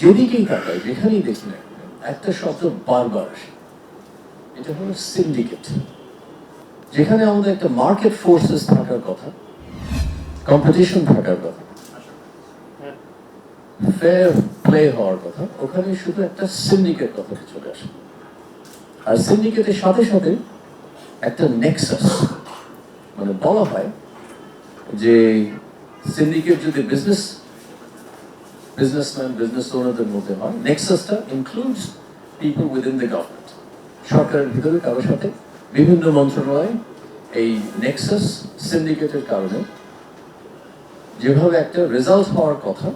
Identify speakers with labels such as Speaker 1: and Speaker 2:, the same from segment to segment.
Speaker 1: যেদিকেই তাকাই যেখানেই দেখি না একটা শব্দ বারবার আসে। এটা হলো সিন্ডিকেট যেখানে আমাদের একটা মার্কেট ফোর্সেস থাকার কথা কম্পিটিশন থাকার কথা ফেয়ার প্লে হওয়ার কথা, ওখানে শুধু একটা সিন্ডিকেট কথাটা চলে আসে। আর সিন্ডিকেটের সাথে সাথে একটা নেক্সাস মানে বলা হয় যে সিন্ডিকেট যদি বিজনেস বিজনেসম্যান বিজনেস ওনারদের মধ্যে হয় নেক্সাসটা includes people within the government সরকারের ভিতরে কারোর সাথে বিভিন্ন মন্ত্রণালয়, এই নেক্সাস সিন্ডিকেটের কারণে যেভাবে একটা রেজাল্ট হওয়ার কথা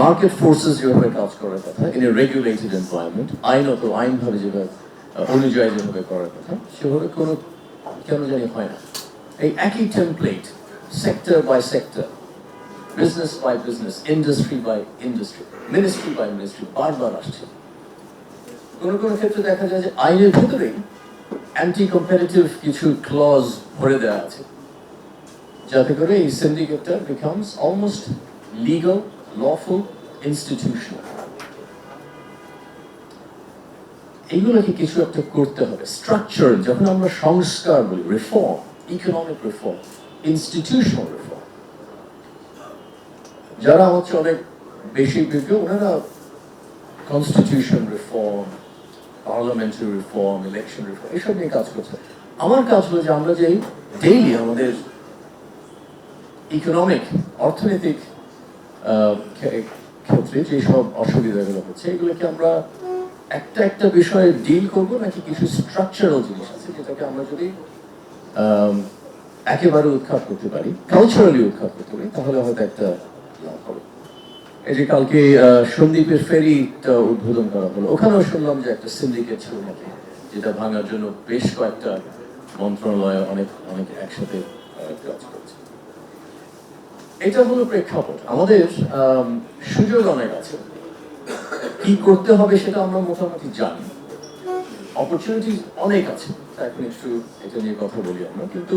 Speaker 1: মার্কেট ফোর্সেস যেভাবে কাজ করার কথা ইন এ রেগুলেটেড এনভায়রনমেন্ট আইনত, আইনভাবে যেভাবে অনুযায়ী যেভাবে করার কথা, সেভাবে কোনো কেন জানি হয় না। এই একই template sector by sector business by business industry by industry ministry by ministry বারবার আসছে কোনো কোনো ক্ষেত্রে দেখা যায় যে আইনের ভেতরেই অ্যান্টি কম্পারেটিভ কিছু ক্লজ ভরে দেওয়া আছে, যাতে করে এই সিন্ডিকেটটা becomes almost legal lawful institutional এইগুলোকে কিছু একটা করতে হবে। স্ট্রাকচার যখন আমরা সংস্কার বলি reform economic reform institutional reform যারা হচ্ছে অনেক বেশি বিজ্ঞ ওনারা constitution reform parliamentary reform election reform এসব নিয়ে কাজ করছে। আমার কাজ হলো যে আমরা যে ডেইলি আমাদের ইকোনমিক অর্থনৈতিক ক্ষেত্রে যেসব অসুবিধাগুলো হচ্ছে, এগুলোকে আমরা একটা একটা বিষয়ে ডিল করব নাকি কিছু স্ট্রাকচারাল জিনিস আছে যেটাকে আমরা যদি একেবারে উৎখাত করতে পারি কালচারালি উৎখাত করতে পারি, তাহলে হয়তো একটা এই যে কালকে সন্দীপের ফেরিটা উদ্বোধন করা হলো। ওখানেও শুনলাম যে একটা সিন্ডিকেট ছিল নাকি যেটা ভাঙার জন্য বেশ কয়েকটা মন্ত্রণালয় অনেক অনেক একসাথে কাজ করছে। এটা হলো প্রেক্ষাপট। আমাদের আম, সুযোগ অনেক আছে। কি করতে হবে সেটা আমরা মোটামুটি জানি। অপরচুনিটি অনেক আছে। এখন একটু এটা নিয়ে কথা বলি আমরা। কিন্তু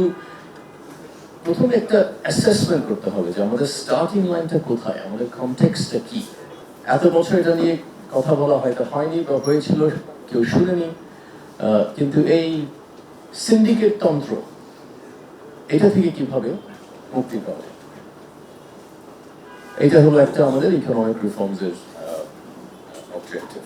Speaker 1: প্রথমে একটা অ্যাসেসমেন্ট করতে হবে যে আমাদের স্টার্টিং লাইনটা কোথায়, আমাদের কনটেক্সটটা কি? এত বছর এটা নিয়ে কথা বলা হয়তো হয়নি বা হয়েছিল, কেউ শুনেনি কিন্তু এই সিন্ডিকেট তন্ত্র, এটা থেকে কীভাবে মুক্তি যায়? এটা হলো একটা আমাদের ইকোনমিক রিফর্মস এর অবজেক্টিভ